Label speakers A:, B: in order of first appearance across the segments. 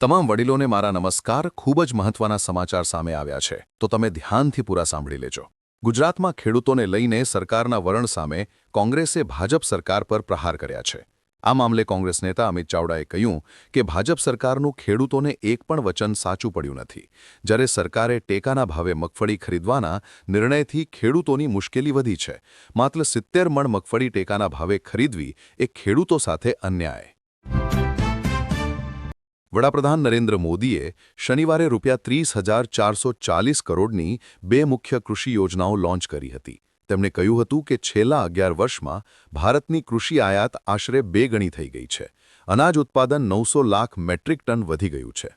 A: તમામ વડીલોને મારા નમસ્કાર ખૂબ જ મહત્વના સમાચાર સામે આવ્યા છે. તો તમે ધ્યાનથી પૂરા સાંભળી લેજો. ગુજરાતમાં ખેડૂતોને લઈને સરકારના વલણ સામે કોંગ્રેસે ભાજપ સરકાર પર પ્રહાર કર્યા છે. આ મામલે કોંગ્રેસ નેતા અમિત ચાવડાએ કહ્યું કે ભાજપ સરકારનું ખેડૂતોને એક પણ વચન સાચું પડ્યું નથી. જ્યારે સરકારે ટેકાના ભાવે મગફળી ખરીદવાના નિર્ણયથી ખેડૂતોની મુશ્કેલી વધી છે. માત્ર સિત્તેર મણ મગફળી ટેકાના ભાવે ખરીદવી એ ખેડૂતો સાથે અન્યાય. વડાપ્રધાન નરેન્દ્ર મોદીએ શનિવારે રૂપિયા ત્રીસ હજાર ચારસો ચાલીસ કરોડની બે મુખ્ય કૃષિ યોજનાઓ લોન્ચ કરી હતી. તેમણે કહ્યું હતું કે છેલ્લા અગિયાર વર્ષમાં ભારતની કૃષિ આયાત આશરે બે ગણી થઈ ગઈ છે. અનાજ ઉત્પાદન નવસો લાખ મેટ્રિક ટન વધી ગયું છે.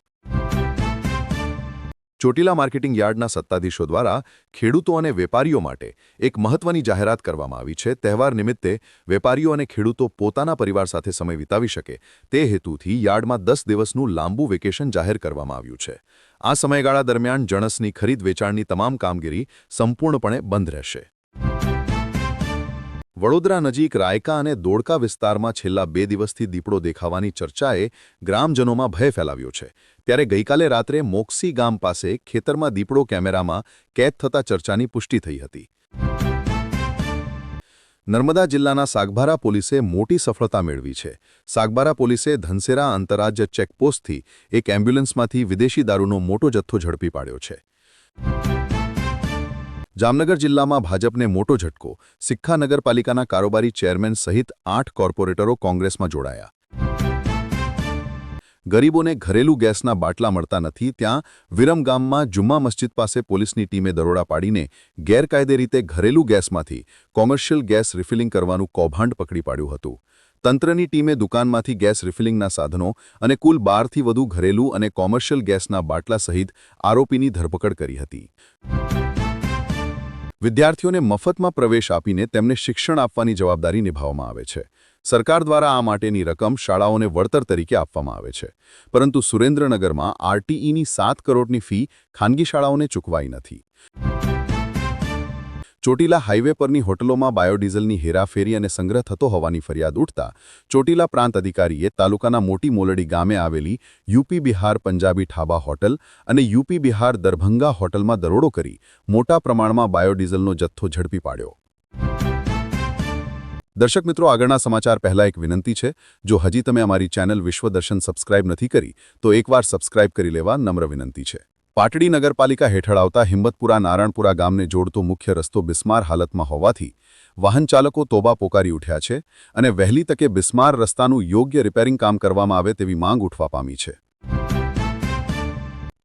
A: ચોટીલા માર્કેટિંગ યાર્ડના સત્તાધીશો દ્વારા ખેડૂતો અને વેપારીઓ માટે એક મહત્વની જાહેરાત કરવામાં આવી છે. તહેવાર નિમિત્તે વેપારીઓ અને ખેડૂતો પોતાના પરિવાર સાથે સમય વિતાવી શકે તે હેતુથી યાર્ડમાં દસ દિવસનું લાંબુ વેકેશન જાહેર કરવામાં આવ્યું છે. આ સમયગાળા દરમિયાન જણસની ખરીદ વેચાણની તમામ કામગીરી સંપૂર્ણપણે બંધ રહેશે. વડોદરા નજીક રાયકા અને દોડકા વિસ્તારમાં છેલ્લા બે દિવસથી દીપડો દેખાવાની ચર્ચાએ ગ્રામજનોમાં ભય ફેલાવ્યો છે. ત્યારે ગઈકાલે રાત્રે મોક્સી ગામ પાસે ખેતરમાં દીપડો કેમેરામાં કેદ થતા ચર્ચાની પુષ્ટિ થઈ હતી. નર્મદા જિલ્લાના સાગબારા પોલીસે મોટી સફળતા મેળવી છે. સાગબારા પોલીસે ધનસેરા આંતરરાજ્ય ચેકપોસ્ટથી એક એમ્બ્યુલન્સમાંથી વિદેશી દારૂનો મોટો જથ્થો ઝડપી પાડ્યો છે. જામનગર જિલ્લામાં ભાજપને મોટો ઝટકો. સિક્ખા નગરપાલિકાના કારોબારી ચેરમેન સહિત આઠ કોર્પોરેટરો કોંગ્રેસમાં જોડાયા. ગરીબોને ઘરેલું ગેસના બાટલા મળતા નથી, ત્યાં વિરમગામમાં જુમ્મા મસ્જિદ પાસે પોલીસની ટીમે દરોડા પાડીને ગેરકાયદે રીતે ઘરેલું ગેસમાંથી કોમર્શિયલ ગેસ રિફિલિંગ કરવાનું કૌભાંડ પકડી પાડ્યું હતું. તંત્રની ટીમે દુકાનમાંથી ગેસ રિફિલિંગના સાધનો અને કુલ બારથી વધુ ઘરેલું અને કોમર્શિયલ ગેસના બાટલા સહિત આરોપીની ધરપકડ કરી હતી. વિદ્યાર્થીઓને મફતમાં પ્રવેશ આપીને તેમને શિક્ષણ આપવાની જવાબદારી નિભાવવામાં આવે છે. સરકાર દ્વારા આ માટેની રકમ શાળાઓને વળતર તરીકે આપવામાં આવે છે. પરંતુ સુરેન્દ્રનગરમાં આરટીઈની સાત કરોડની ફી ખાનગી શાળાઓને ચૂકવાઈ નથી. ચોટીલા હાઇવે પરની હોટલોમાં બાયોડીઝલની હેરાફેરી અને સંગ્રહ થતો હોવાની ફરિયાદ ઉઠતા ચોટીલા પ્રાંત અધિકારીએ તાલુકાના મોટી મોલડી ગામે આવેલી યુપી બિહાર પંજાબી ઠાબા હોટલ અને યુપી બિહાર દરભંગા હોટલમાં દરોડો કરી મોટા પ્રમાણમાં બાયોડીઝલનો જથ્થો ઝડપી પાડ્યો. દર્શક મિત્રો, આગળના સમાચાર પહેલા એક વિનંતી છે. જો હજી તમે અમારી ચેનલ વિશ્વદર્શન સબસ્ક્રાઇબ નથી કરી, તો એકવાર સબસ્ક્રાઇબ કરી લેવા નમ્ર વિનંતી છે. પાટડી નગરપાલિકા હેઠળ આવતા હિંમતપુરા નારાયણપુરા ગામને જોડતો મુખ્ય રસ્તો બિસ્માર હાલતમાં હોવાથી વાહન ચાલકો તોબા પોકારી ઉઠ્યા છે અને વહેલી તકે બિસ્માર રસ્તાનું યોગ્ય રિપેરિંગ કામ કરવામાં આવે તેવી માંગ ઉઠવા પામી છે.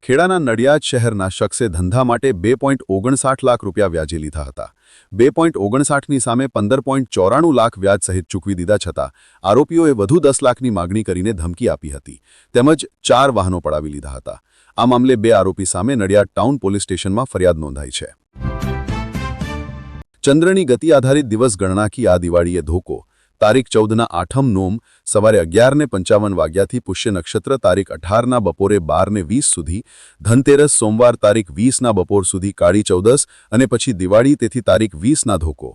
A: ખેડાના નડિયાદ શહેરના શખ્સે ધંધા માટે બે લાખ રૂપિયા વ્યાજે લીધા હતા. બે ઓગણસાઠની સામે પંદર ચોરાણું લાખ વ્યાજ સહિત ચૂકવી દીધા છતાં આરોપીઓએ વધુ દસ લાખની માગણી કરીને ધમકી આપી હતી. તેમજ ચાર વાહનો પડાવી લીધા હતા. આ મામલે બે આરોપી સામે નડિયાદ ટાઉન પોલીસ સ્ટેશનમાં ફરિયાદ નોંધાઈ છે. ચંદ્રની ગતિ આધારિત દિવસ ગણનાકી આ દિવાળીએ ધોકો. તારીખ ચૌદના આઠમ નોમ, સવારે અગિયારને પંચાવન વાગ્યાથી પુષ્ય નક્ષત્ર તારીખ અઢારના બપોરે બારને વીસ સુધી, ધનતેરસ સોમવાર તારીખ વીસના બપોર સુધી કાળી ચૌદસ, અને પછી દિવાળી તેથી તારીખ વીસના ધોકો.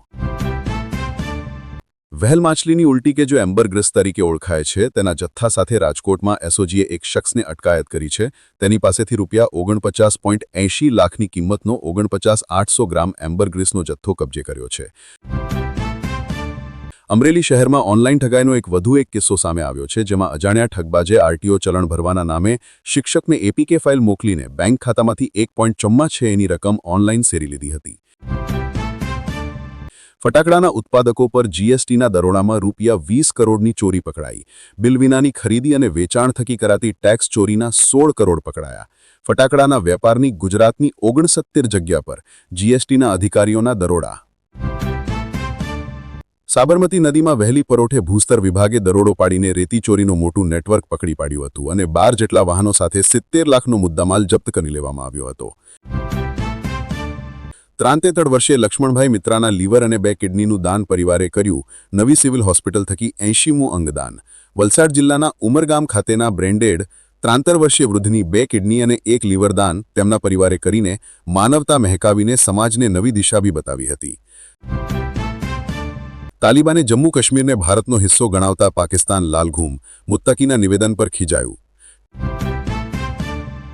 A: વહેલ માછલીની ઉલટી કે જો એમ્બરગ્રસ્ત તરીકે ઓળખાય છે, તેના જથ્થા સાથે રાજકોટમાં એસઓજીએ એક શખ્સને અટકાયત કરી છે. તેની પાસેથી રૂપિયા ઓગણપચાસ પોઈન્ટ એંશી લાખની કિંમતનો ઓગણપચાસ આઠસો ગ્રામ એમ્બરગ્રીસનો જથ્થો કબજે કર્યો છે. અમરેલી શહેરમાં ઓનલાઈન ઠગાઈનો એક વધુ એક કિસ્સો સામે આવ્યો છે, જેમાં અજાણ્યા ઠગબાજે આરટીઓ ચલણ ભરવાના નામે શિક્ષકને એપીકે ફાઇલ મોકલીને બેંક ખાતામાંથી એક પોઈન્ટ છે એની રકમ ઓનલાઈન સેરી લીધી હતી. ફટાકડાના ઉત્પાદકો પર જીએસટીના દરોડામાં રૂપિયા વીસ કરોડની ચોરી પકડાઈ. બિલ વિનાની ખરીદી અને વેચાણ થકી કરાતી ટેક્સ ચોરીના સોળ કરોડ પકડાયા. ફટાકડાના વેપારની ગુજરાતની ઓગણસત્તેર જગ્યા પર જીએસટીના અધિકારીઓના દરોડા. સાબરમતી નદીમાં વહેલી પરોઠે ભૂસ્તર વિભાગે દરોડો પાડીને રેતી ચોરીનું મોટું નેટવર્ક પકડી પાડ્યું હતું અને બાર જેટલા વાહનો સાથે સિત્તેર લાખનો મુદ્દામાલ જપ્ત કરી લેવામાં આવ્યો હતો. ત્રાંતેતર વર્ષે લક્ષ્મણભાઈ મિત્રાના લીવર અને બે કિડનીનું દાન પરિવારે કર્યું. નવી સિવિલ હોસ્પિટલ થકી એંશીમું અંગદાન. વલસાડ જિલ્લાના ઉમરગામ ખાતેના બ્રેન્ડેડ ત્રાંતર વર્ષીય વૃદ્ધની બે કિડની અને એક લીવર દાન તેમના પરિવારે કરીને માનવતા મહેકાવીને સમાજને નવી દિશા બી બતાવી હતી. તાલિબાને જમ્મુ કાશ્મીરને ભારતનો હિસ્સો ગણાવતા પાકિસ્તાન લાલઘૂમ, મુત્તકીના નિવેદન પર ખીજાયું.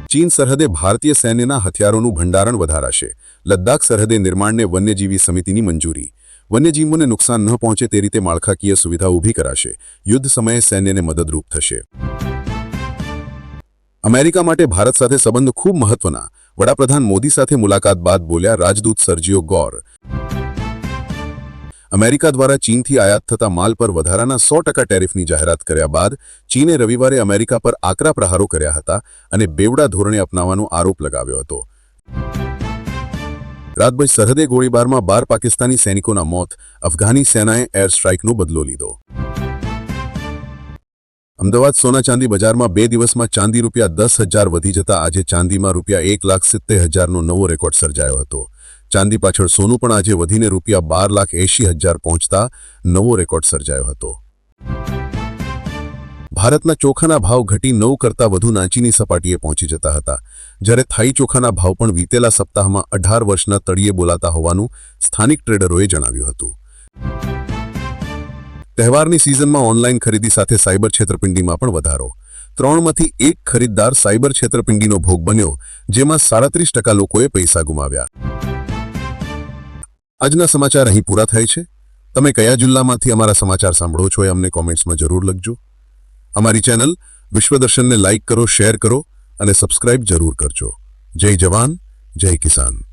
A: ચીન સરહદે ભારતીય સૈન્યના હથિયારોનું ભંડારણ વધારાશે. લદ્દાખ સરહદે નિર્માણને વન્યજીવી સમિતિની મંજૂરી. વન્યજીવોને નુકસાન ન પહોંચે તે રીતે માળખાકીય સુવિધા ઊભી કરાશે. યુદ્ધ સમયે સૈન્યને મદદરૂપ થશે. અમેરિકા માટે ભારત સાથે સંબંધ ખૂબ મહત્વના. વડાપ્રધાન મોદી સાથે મુલાકાત બાદ બોલ્યા રાજદૂત સર્જિયો ગોર. અમેરિકા દ્વારા ચીનથી આયાત થતા માલ પર વધારાના સો ટકા ટેરિફની જાહેરાત કર્યા બાદ ચીને રવિવારે અમેરિકા પર આકરા પ્રહારો કર્યા હતા અને બેવડા ધોરણે અપનાવવાનો આરોપ લગાવ્યો હતો. રાતભર સરહદે ગોળીબારમાં બાર પાકિસ્તાની સૈનિકોના મોત, અફઘાની સેનાએ એર સ્ટ્રાઇકનો બદલો લીધો. અમદાવાદ સોના ચાંદી બજારમાં બે દિવસમાં ચાંદી રૂપિયા દસ હજાર વધી જતા આજે ચાંદીમાં રૂપિયા એક લાખ સિત્તેર હજારનો નવો રેકોર્ડ સર્જાયો હતો. ચાંદી પાછળ સોનું પણ આજે વધીને રૂપિયા બાર લાખ એંશી હજાર પહોંચતા નવો રેકોર્ડ સર્જાયો હતો. ભારતના ચોખાના ભાવ ઘટી નવ કરતાં વધુ નાંચીની સપાટીએ પહોંચી જતા હતા. જ્યારે થાઈ ચોખાના ભાવ પણ વીતેલા સપ્તાહમાં અઢાર વર્ષના તળિયે બોલાતા હોવાનું સ્થાનિક ટ્રેડરોએ જણાવ્યું હતું. તહેવારની સિઝનમાં ઓનલાઈન ખરીદી સાથે સાયબર છેતરપિંડીમાં પણ વધારો. ત્રણમાંથી એક ખરીદદાર સાયબર છેતરપિંડીનો ભોગ બન્યો, જેમાં સાડત્રીસ ટકા લોકોએ પૈસા ગુમાવ્યા. આજના સમાચાર અહીં પૂરા થાય છે. તમે કયા જિલ્લામાંથી અમારા સમાચાર સાંભળો છો એ અમને કોમેન્ટ્સમાં જરૂર લખજો. અમારી ચેનલ વિશ્વદર્શનને લાઇક કરો, શેર કરો અને સબસ્ક્રાઇબ જરૂર કરજો. જય જવાન, જય કિસાન.